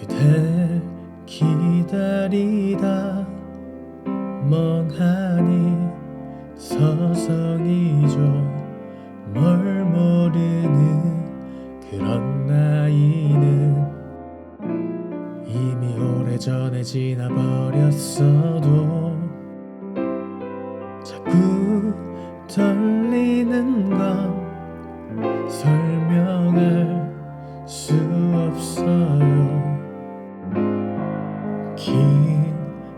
그댈 기다리다. 멍하니 서성이죠. 뭘 모르는 그런 나이는 이미 오래전에 지나버렸어도 자꾸 떨리는 건 설명할 수 긴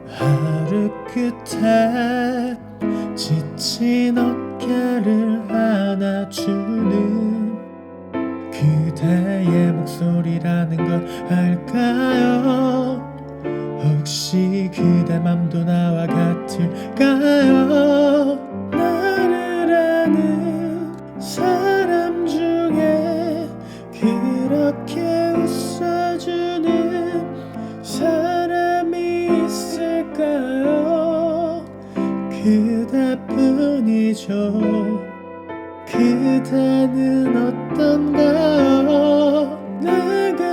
하루 끝에 지친 어깨를 안아주는 그대의 목소리라는 걸 알까요? 혹시 그대 맘도 나와 같을까요 있을까요? 그대뿐이죠. 그대는 어떤가요 내가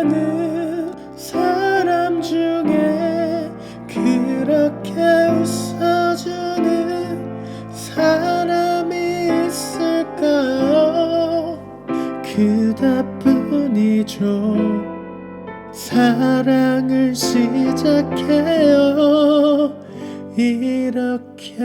아는 사람 중에 그렇게 웃어주는 사람이 있을까요? 그대뿐이죠 사랑을 시작해요. 이렇게